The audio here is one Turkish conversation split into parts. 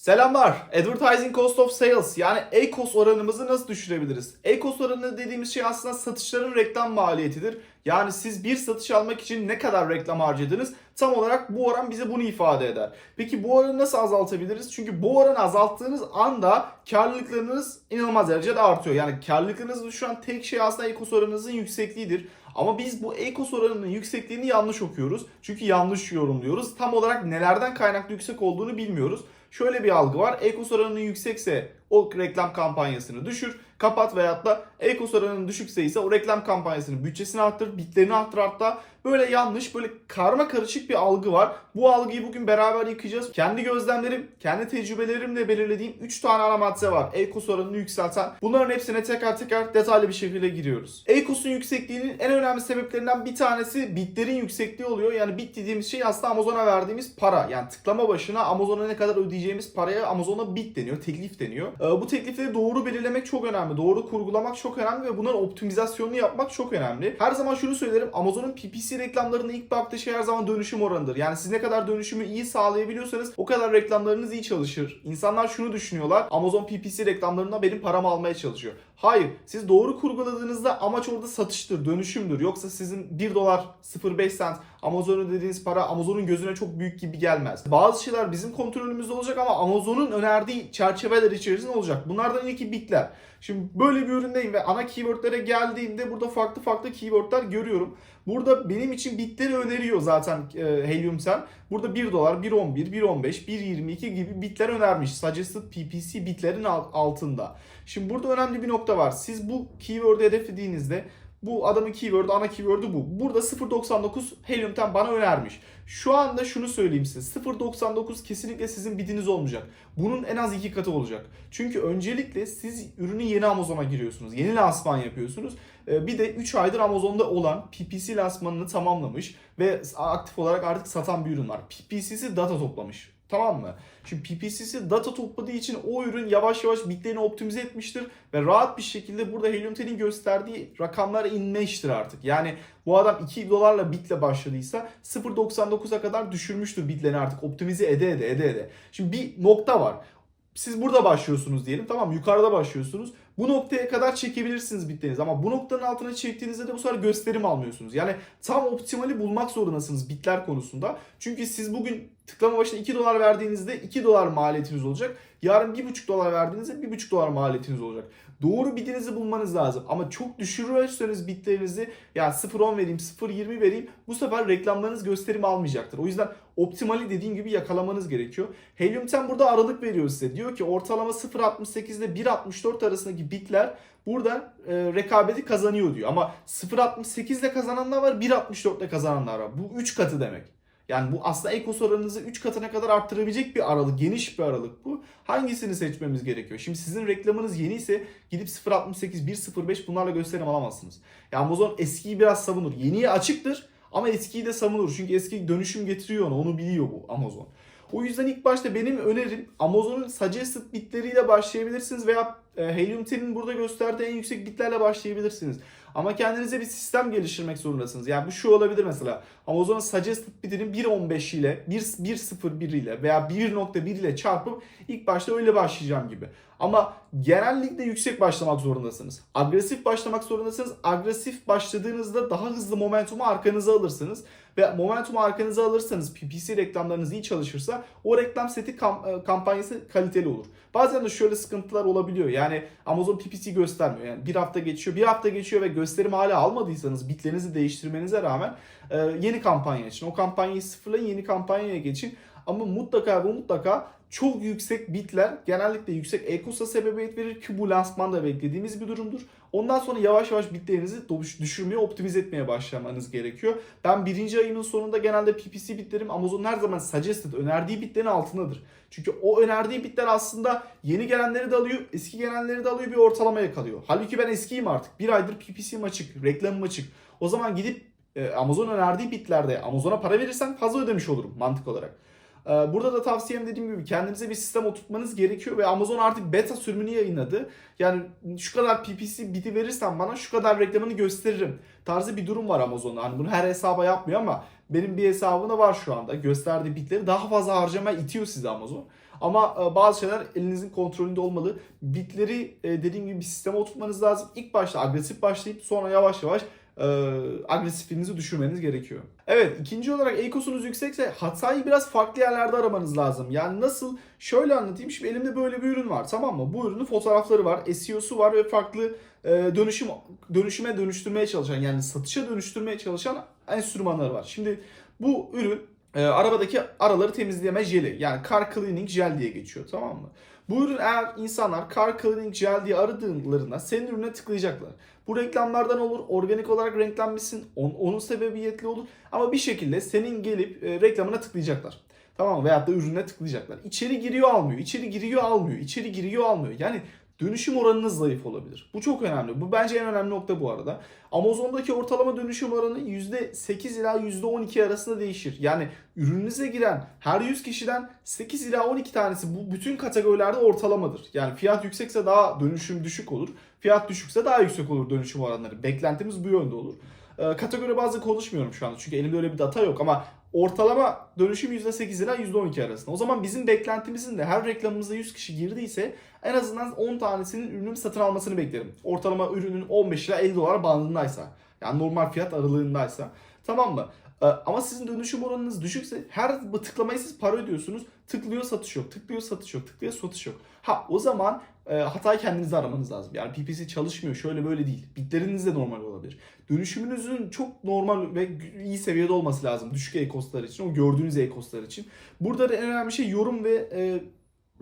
Selamlar. Advertising Cost of Sales yani ACOS oranımızı nasıl düşürebiliriz? ACOS oranı dediğimiz şey aslında satışların reklam maliyetidir. Yani siz bir satış almak için ne kadar reklam harcadınız tam olarak bu oran bize bunu ifade eder. Peki bu oranı nasıl azaltabiliriz? Çünkü bu oranı azalttığınız anda karlılıklarınız inanılmaz derecede artıyor. Yani karlılıklarınızı düşüren tek şey aslında ACOS oranınızın yüksekliğidir. Ama biz bu ACOS oranının yüksekliğini yanlış okuyoruz. Çünkü yanlış yorumluyoruz. Tam olarak nelerden kaynaklı yüksek olduğunu bilmiyoruz. Şöyle bir algı var. Ekos yüksekse o reklam kampanyasını düşür, kapat veyahut da Ekos oranının düşükse ise o reklam kampanyasının bütçesini arttır, bitlerini arttır hatta. Böyle yanlış, böyle karma karışık bir algı var. Bu algıyı bugün beraber yıkacağız. Kendi gözlemlerim, kendi tecrübelerimle belirlediğim 3 tane ana madde var. Ekos oranını yükselten. Bunların hepsine teker teker detaylı bir şekilde giriyoruz. Ekos'un yüksekliğinin en önemli sebeplerinden bir tanesi bitlerin yüksekliği oluyor. Yani bit dediğimiz şey aslında Amazon'a verdiğimiz para. Yani tıklama başına Amazon'a ne kadar ödeyeceğimiz paraya Amazon'a bit deniyor, teklif deniyor. Ee, Bu teklifleri doğru belirlemek çok önemli. Doğru kurgulamak çok önemli ve bunların optimizasyonunu yapmak çok önemli. Her zaman şunu söylerim. Amazon'un PPC reklamlarının ilk baktığı şey her zaman dönüşüm oranıdır. Yani siz ne kadar dönüşümü iyi sağlayabiliyorsanız o kadar reklamlarınız iyi çalışır. İnsanlar şunu düşünüyorlar. Amazon PPC reklamlarında benim paramı almaya çalışıyor. Hayır. Siz doğru kurguladığınızda amaç orada satıştır, dönüşümdür. Yoksa sizin 1 dolar 0.5 cent Amazon'un ödediğiniz para Amazon'un gözüne çok büyük gibi gelmez. Bazı şeyler bizim kontrolümüzde olacak ama Amazon'un önerdiği çerçeveler içerisinde olacak. Bunlardan ilki bitler. Şimdi böyle bir üründeyim ve ana keywordlere geldiğimde burada farklı farklı keywordler görüyorum. Burada benim için bitleri öneriyor zaten e, Helium Sen. Burada 1 dolar, 1.11, 1.15, 1.22 gibi bitler önermiş. Suggested PPC bitlerin al- altında. Şimdi burada önemli bir nokta var. Siz bu keyword'u hedeflediğinizde bu adamın keyword'u, ana keyword'u bu. Burada 0.99 Helium 10 bana önermiş. Şu anda şunu söyleyeyim size. 0.99 kesinlikle sizin bidiniz olmayacak. Bunun en az iki katı olacak. Çünkü öncelikle siz ürünü yeni Amazon'a giriyorsunuz. Yeni lansman yapıyorsunuz. Ee, Bir de 3 aydır Amazon'da olan PPC lansmanını tamamlamış ve aktif olarak artık satan bir ürün var. PPC'si data toplamış. Tamam mı? Şimdi PPC'si data topladığı için o ürün yavaş yavaş bitlerini optimize etmiştir ve rahat bir şekilde burada Helium 10'in gösterdiği rakamlara inmiştir artık. Yani bu adam 2 dolarla bitle başladıysa 0.99'a kadar düşürmüştür bitlerini artık optimize ede ede ede ede. Şimdi bir nokta var. Siz burada başlıyorsunuz diyelim tamam mı? yukarıda başlıyorsunuz. Bu noktaya kadar çekebilirsiniz bitlerinizi ama bu noktanın altına çektiğinizde de bu sefer gösterim almıyorsunuz. Yani tam optimali bulmak zorundasınız bitler konusunda. Çünkü siz bugün tıklama başına 2 dolar verdiğinizde 2 dolar maliyetiniz olacak. Yarın 1,5 dolar verdiğinizde 1,5 dolar maliyetiniz olacak. Doğru bitinizi bulmanız lazım. Ama çok düşürürseniz bitlerinizi yani 0.10 vereyim 0.20 vereyim bu sefer reklamlarınız gösterim almayacaktır. O yüzden optimali dediğim gibi yakalamanız gerekiyor. Helium 10 burada aralık veriyor size. Diyor ki ortalama 0.68 ile 1.64 arasındaki bitler burada e, rekabeti kazanıyor diyor. Ama 0.68 ile kazananlar var 1.64 ile kazananlar var. Bu 3 katı demek. Yani bu aslında ekos oranınızı 3 katına kadar arttırabilecek bir aralık, geniş bir aralık bu. Hangisini seçmemiz gerekiyor? Şimdi sizin reklamınız yeni ise gidip 0.68, 1.05 bunlarla gösterim alamazsınız. Ya Amazon eskiyi biraz savunur. Yeniye açıktır ama eskiyi de savunur. Çünkü eski dönüşüm getiriyor onu, onu biliyor bu Amazon. O yüzden ilk başta benim önerim Amazon'un suggested bitleriyle başlayabilirsiniz veya e, Helium 10'in burada gösterdiği en yüksek bitlerle başlayabilirsiniz. Ama kendinize bir sistem geliştirmek zorundasınız. Yani bu şu olabilir mesela. Amazon'un suggested bitinin 1.15 ile 1.01 ile veya 1.1 ile çarpıp ilk başta öyle başlayacağım gibi. Ama genellikle yüksek başlamak zorundasınız. Agresif başlamak zorundasınız. Agresif başladığınızda daha hızlı momentumu arkanıza alırsınız. Ve momentumu arkanıza alırsanız PPC reklamlarınız iyi çalışırsa o reklam seti kam- e, kampanyası kaliteli olur. Bazen de şöyle sıkıntılar olabiliyor. Yani Amazon PPC göstermiyor. Yani bir hafta geçiyor, bir hafta geçiyor ve gösterim hala almadıysanız bitlerinizi değiştirmenize rağmen e, yeni kampanya için. O kampanyayı sıfırlayın, yeni kampanyaya geçin. Ama mutlaka bu mutlaka çok yüksek bitler genellikle yüksek ECOS'a sebebiyet verir ki bu lansmanda beklediğimiz bir durumdur. Ondan sonra yavaş yavaş bitlerinizi düş- düşürmeye, optimize etmeye başlamanız gerekiyor. Ben birinci ayımın sonunda genelde PPC bitlerim Amazon her zaman suggested önerdiği bitlerin altındadır. Çünkü o önerdiği bitler aslında yeni gelenleri de alıyor, eski gelenleri de alıyor bir ortalamaya kalıyor. Halbuki ben eskiyim artık. Bir aydır PPC'm açık, reklamım açık. O zaman gidip e, Amazon önerdiği bitlerde Amazon'a para verirsen fazla ödemiş olurum mantık olarak. Ee, Burada da tavsiyem dediğim gibi kendinize bir sistem oturtmanız gerekiyor ve Amazon artık beta sürümünü yayınladı. Yani şu kadar PPC biti verirsen bana şu kadar reklamını gösteririm tarzı bir durum var Amazon'da. Hani bunu her hesaba yapmıyor ama benim bir hesabımda var şu anda. Gösterdiği bitleri daha fazla harcamaya itiyor sizi Amazon. Ama e, bazı şeyler elinizin kontrolünde olmalı. Bitleri e, dediğim gibi bir sisteme oturtmanız lazım. İlk başta agresif başlayıp sonra yavaş yavaş e, agresifliğinizi düşürmeniz gerekiyor. Evet ikinci olarak ECOS'unuz yüksekse hatayı biraz farklı yerlerde aramanız lazım. Yani nasıl? Şöyle anlatayım. Şimdi elimde böyle bir ürün var tamam mı? Bu ürünün fotoğrafları var, SEO'su var ve farklı e, dönüşüm dönüşüme dönüştürmeye çalışan yani satışa dönüştürmeye çalışan enstrümanları var. Şimdi bu ürün e, arabadaki araları temizleme jeli yani car cleaning gel diye geçiyor tamam mı? Bu ürün eğer insanlar car cleaning gel diye aradıklarında senin ürüne tıklayacaklar. Bu reklamlardan olur, organik olarak renklenmişsin, on, onun sebebiyetli olur ama bir şekilde senin gelip e, reklamına tıklayacaklar. Tamam mı? Veyahut da ürüne tıklayacaklar. İçeri giriyor almıyor, içeri giriyor almıyor, içeri giriyor almıyor. Yani dönüşüm oranınız zayıf olabilir. Bu çok önemli. Bu bence en önemli nokta bu arada. Amazon'daki ortalama dönüşüm oranı %8 ila %12 arasında değişir. Yani ürününüze giren her 100 kişiden 8 ila 12 tanesi bu bütün kategorilerde ortalamadır. Yani fiyat yüksekse daha dönüşüm düşük olur. Fiyat düşükse daha yüksek olur dönüşüm oranları. Beklentimiz bu yönde olur. Ee, kategori bazı konuşmuyorum şu anda çünkü elimde öyle bir data yok ama ortalama dönüşüm %8 ila %12 arasında. O zaman bizim beklentimizin de her reklamımıza 100 kişi girdiyse en azından 10 tanesinin ürünün satın almasını beklerim. Ortalama ürünün 15 ila 50 dolar bandındaysa. Yani normal fiyat aralığındaysa. Tamam mı? Ee, Ama sizin dönüşüm oranınız düşükse her tıklamayı siz para ödüyorsunuz. Tıklıyor satış yok, tıklıyor satış yok, tıklıyor satış yok. Ha o zaman e, hatayı kendinize aramanız lazım. Yani PPC çalışmıyor şöyle böyle değil. Bitleriniz de normal olabilir. Dönüşümünüzün çok normal ve iyi seviyede olması lazım. Düşük e-kostlar için, o gördüğünüz e-kostlar için. Burada da en önemli şey yorum ve e,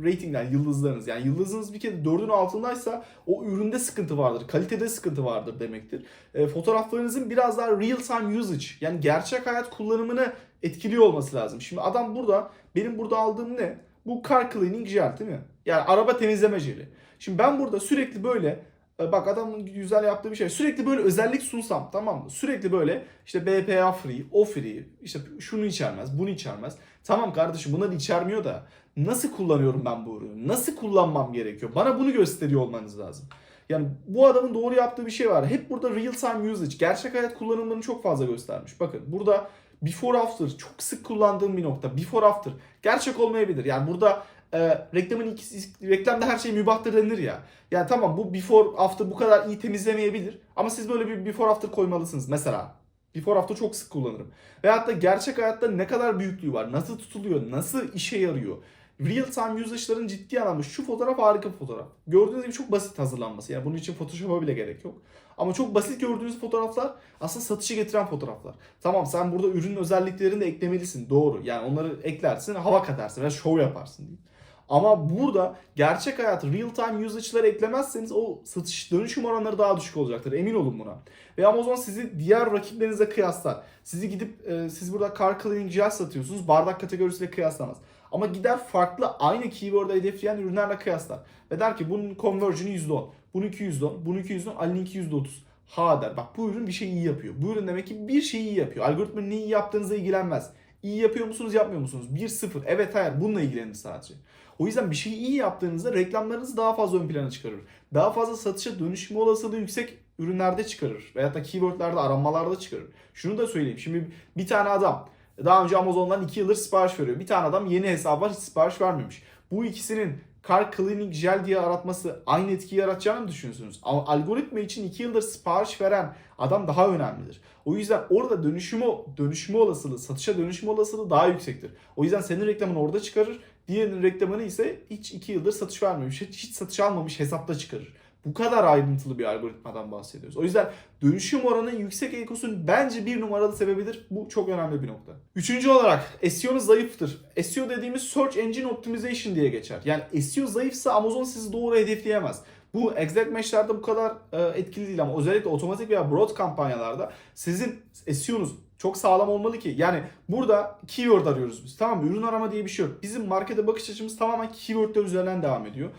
ratingler, yıldızlarınız. Yani yıldızınız bir kere 4'ün altındaysa o üründe sıkıntı vardır, kalitede sıkıntı vardır demektir. E, fotoğraflarınızın biraz daha real time usage yani gerçek hayat kullanımını etkiliyor olması lazım. Şimdi adam burada, benim burada aldığım ne? Bu car cleaning gel değil mi? Yani araba temizleme jeli. Şimdi ben burada sürekli böyle e, bak adamın güzel yaptığı bir şey. Sürekli böyle özellik sunsam tamam mı? Sürekli böyle işte BPA free, o free, işte şunu içermez, bunu içermez. Tamam kardeşim bunları içermiyor da nasıl kullanıyorum ben bu ürünü? Nasıl kullanmam gerekiyor? Bana bunu gösteriyor olmanız lazım. Yani bu adamın doğru yaptığı bir şey var. Hep burada real time usage, gerçek hayat kullanımlarını çok fazla göstermiş. Bakın burada before after çok sık kullandığım bir nokta. Before after gerçek olmayabilir. Yani burada e, reklamın ikisi, reklamda her şey mübahtır denilir ya. Yani tamam bu before after bu kadar iyi temizlemeyebilir. Ama siz böyle bir before after koymalısınız. Mesela before after çok sık kullanırım. Veyahut da gerçek hayatta ne kadar büyüklüğü var, nasıl tutuluyor, nasıl işe yarıyor. Real time usage'ların ciddi anlamda şu fotoğraf harika fotoğraf. Gördüğünüz gibi çok basit hazırlanması. Yani bunun için Photoshop'a bile gerek yok. Ama çok basit gördüğünüz fotoğraflar aslında satışı getiren fotoğraflar. Tamam sen burada ürünün özelliklerini de eklemelisin. Doğru. Yani onları eklersin, hava katarsın veya show yaparsın diyeyim. Ama burada gerçek hayat real time usage'ları eklemezseniz o satış dönüşüm oranları daha düşük olacaktır. Emin olun buna. Ve Amazon sizi diğer rakiplerinizle kıyaslar. Sizi gidip e, siz burada car cleaning gel satıyorsunuz. Bardak kategorisiyle kıyaslamaz. Ama gider farklı aynı keyword'ı hedefleyen ürünlerle kıyaslar. Ve der ki bunun conversion'ı %10. Bununki %10. Bununki %10. Ali'ninki %30. Ha der. Bak bu ürün bir şey iyi yapıyor. Bu ürün demek ki bir şeyi iyi yapıyor. Algoritmanın neyi yaptığınızla ilgilenmez. İyi yapıyor musunuz yapmıyor musunuz? 1-0. Evet hayır bununla ilgilenir sadece. O yüzden bir şeyi iyi yaptığınızda reklamlarınızı daha fazla ön plana çıkarır. Daha fazla satışa dönüşme olasılığı yüksek ürünlerde çıkarır. Veyahut da keywordlerde aranmalarda çıkarır. Şunu da söyleyeyim. Şimdi bir tane adam daha önce Amazon'dan 2 yıldır sipariş veriyor. Bir tane adam yeni hesap var hiç sipariş vermemiş. Bu ikisinin car cleaning gel diye aratması aynı etkiyi yaratacağını mı düşünüyorsunuz? Ama algoritma için 2 yıldır sipariş veren adam daha önemlidir. O yüzden orada dönüşümü, dönüşme olasılığı, satışa dönüşme olasılığı daha yüksektir. O yüzden senin reklamını orada çıkarır. Diğerinin reklamını ise hiç 2 yıldır satış vermemiş, hiç, hiç satış almamış hesapta çıkarır. Bu kadar ayrıntılı bir algoritmadan bahsediyoruz. O yüzden dönüşüm oranı yüksek ECOS'un bence bir numaralı sebebidir. Bu çok önemli bir nokta. Üçüncü olarak SEO'nuz zayıftır. SEO dediğimiz Search Engine Optimization diye geçer. Yani SEO zayıfsa Amazon sizi doğru hedefleyemez. Bu exact match'lerde bu kadar e, etkili değil ama özellikle otomatik veya broad kampanyalarda sizin SEO'nuz çok sağlam olmalı ki. Yani burada keyword arıyoruz biz. Tamam? Ürün arama diye bir şey yok. Bizim markete bakış açımız tamamen keywordler üzerinden devam ediyor.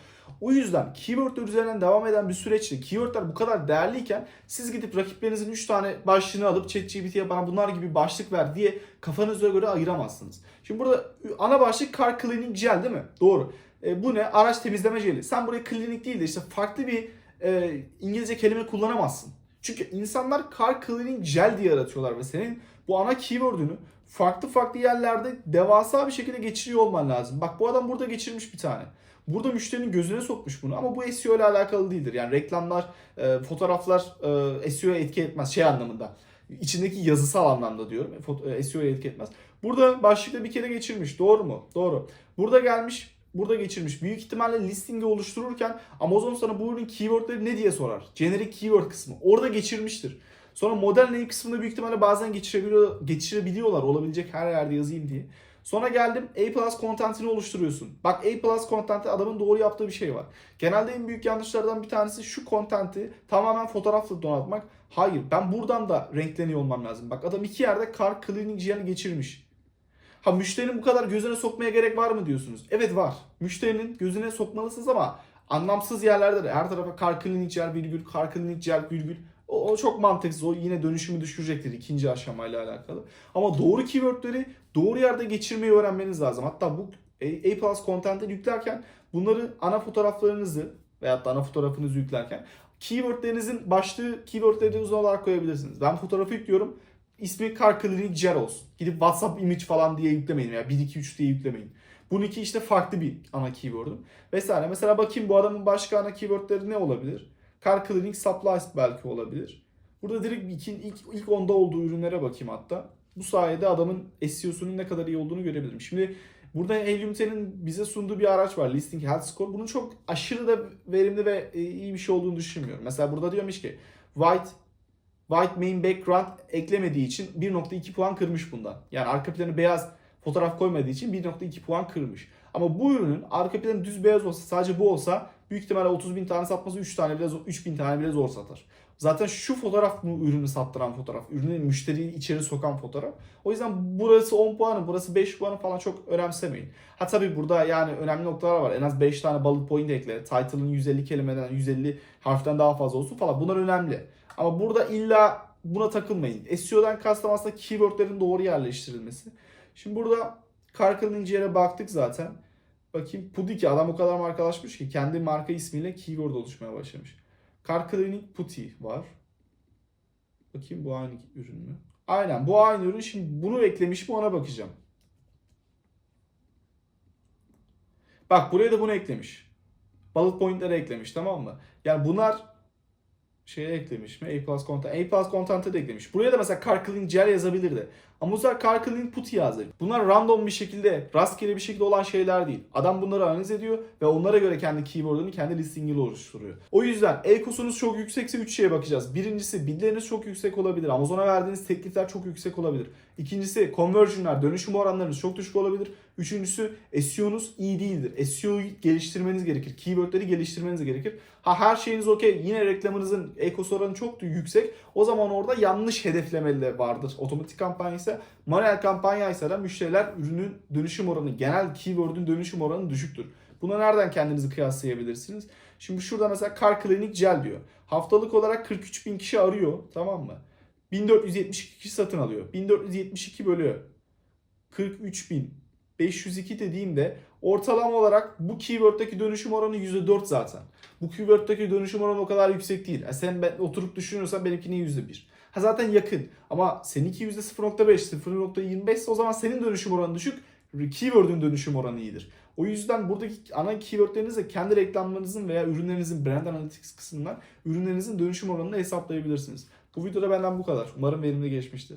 O yüzden keywordler üzerinden devam eden bir süreçte keywordler bu kadar değerliyken siz gidip rakiplerinizin 3 tane başlığını alıp ChatGPT'ye bana bunlar gibi başlık ver diye kafanıza göre ayıramazsınız. Şimdi burada ana başlık car cleaning gel değil mi? Doğru. E, bu ne? Araç temizleme jeli. Sen buraya klinik değil de işte farklı bir e, İngilizce kelime kullanamazsın. Çünkü insanlar car cleaning gel diye aratıyorlar ve senin bu ana keyword'ünü farklı farklı yerlerde devasa bir şekilde geçiriyor olman lazım. Bak bu adam burada geçirmiş bir tane. Burada müşterinin gözüne sokmuş bunu ama bu SEO ile alakalı değildir. Yani reklamlar, e, fotoğraflar e, SEO'ya etki etmez şey anlamında. İçindeki yazısal anlamda diyorum. Foto- e, SEO'ya etki etmez. Burada başlıkta bir kere geçirmiş. Doğru mu? Doğru. Burada gelmiş burada geçirmiş. Büyük ihtimalle listingi oluştururken Amazon sana bu ürünün keywordleri ne diye sorar. Generic keyword kısmı. Orada geçirmiştir. Sonra model name kısmında büyük ihtimalle bazen geçirebiliyor, geçirebiliyorlar. Olabilecek her yerde yazayım diye. Sonra geldim A plus content'ini oluşturuyorsun. Bak A plus content'te adamın doğru yaptığı bir şey var. Genelde en büyük yanlışlardan bir tanesi şu content'i tamamen fotoğrafla donatmak. Hayır ben buradan da renkleniyor olmam lazım. Bak adam iki yerde car cleaning jel'i geçirmiş. Ha müşterinin bu kadar gözüne sokmaya gerek var mı diyorsunuz? Evet var. Müşterinin gözüne sokmalısınız ama anlamsız yerlerde de her tarafa car cleaning gel virgül, car cleaning gel virgül. O, o çok mantıksız. O yine dönüşümü düşürecektir ikinci aşamayla alakalı. Ama doğru keywordleri doğru yerde geçirmeyi öğrenmeniz lazım. Hatta bu A, Plus content'e yüklerken bunları ana fotoğraflarınızı veyahut da ana fotoğrafınızı yüklerken keywordlerinizin başlığı keywordleri uzun olarak koyabilirsiniz. Ben fotoğrafı yüklüyorum. İsmi Car Cleaning Gel olsun. Gidip WhatsApp image falan diye yüklemeyin veya 1 2 3 diye yüklemeyin. Bununki işte farklı bir ana keyword'um. Vesaire. Mesela bakayım bu adamın başka ana keywordleri ne olabilir? Car Cleaning Supplies belki olabilir. Burada direkt ilk, ilk, ilk onda olduğu ürünlere bakayım hatta. Bu sayede adamın SEO'sunun ne kadar iyi olduğunu görebilirim. Şimdi burada Helium 10'in bize sunduğu bir araç var. Listing Health Score. Bunun çok aşırı da verimli ve e, iyi bir şey olduğunu düşünmüyorum. Mesela burada diyormuş ki White White main background eklemediği için 1.2 puan kırmış bundan. Yani arka planı beyaz fotoğraf koymadığı için 1.2 puan kırmış. Ama bu ürünün arka planı düz beyaz olsa sadece bu olsa büyük ihtimalle 30 bin tane satması 3 tane bile zor, 3 bin tane bile zor satar. Zaten şu fotoğraf bu ürünü sattıran fotoğraf. Ürünü müşteriyi içeri sokan fotoğraf. O yüzden burası 10 puanı, burası 5 puanı falan çok önemsemeyin. Ha tabii burada yani önemli noktalar var. En az 5 tane bullet point ekle. Title'ın 150 kelimeden 150 harften daha fazla olsun falan. Bunlar önemli. Ama burada illa buna takılmayın. SEO'dan kastım aslında keywordlerin doğru yerleştirilmesi. Şimdi burada Carcal'ın yere baktık zaten. Bakayım Pudiki adam o kadar markalaşmış ki kendi marka ismiyle keyword oluşmaya başlamış. Car Cleaning Putty var. Bakayım bu aynı ürün mü? Aynen bu aynı ürün. Şimdi bunu eklemiş mi ona bakacağım. Bak buraya da bunu eklemiş. Bullet point'ları eklemiş tamam mı? Yani bunlar şeye eklemiş mi? A plus content. A plus content'e de eklemiş. Buraya da mesela cleaning gel yazabilirdi. Ama bu sefer car cleaning putty yazdı. Bunlar random bir şekilde, rastgele bir şekilde olan şeyler değil. Adam bunları analiz ediyor ve onlara göre kendi keyword'unu, kendi listingini oluşturuyor. O yüzden ECOS'unuz çok yüksekse 3 şeye bakacağız. Birincisi bidleriniz çok yüksek olabilir. Amazon'a verdiğiniz teklifler çok yüksek olabilir. İkincisi conversion'lar, dönüşüm oranlarınız çok düşük olabilir. Üçüncüsü SEO'nuz iyi değildir. SEO'yu geliştirmeniz gerekir. Keyword'leri geliştirmeniz gerekir. Ha her şeyiniz okey. Yine reklamınızın ECOS oranı çok yüksek. O zaman orada yanlış hedeflemeli de vardır. Otomatik kampanya ise manuel kampanya ise de müşteriler ürünün dönüşüm oranı, genel keyword'ün dönüşüm oranı düşüktür. Buna nereden kendinizi kıyaslayabilirsiniz? Şimdi şurada mesela Car Clinic Gel diyor. Haftalık olarak 43 bin kişi arıyor. Tamam mı? 1472 kişi satın alıyor. 1472 bölü 43 bin 502 dediğimde ortalama olarak bu keyword'daki dönüşüm oranı %4 zaten. Bu keyword'daki dönüşüm oranı o kadar yüksek değil. Yani sen ben, oturup düşünüyorsan benimki niye %1? Ha zaten yakın ama seninki %0.5, 0.25 ise o zaman senin dönüşüm oranı düşük. Keyword'ün dönüşüm oranı iyidir. O yüzden buradaki ana keywordlerinizle kendi reklamlarınızın veya ürünlerinizin brand analytics kısmından ürünlerinizin dönüşüm oranını hesaplayabilirsiniz. Bu videoda benden bu kadar. Umarım verimli geçmiştir.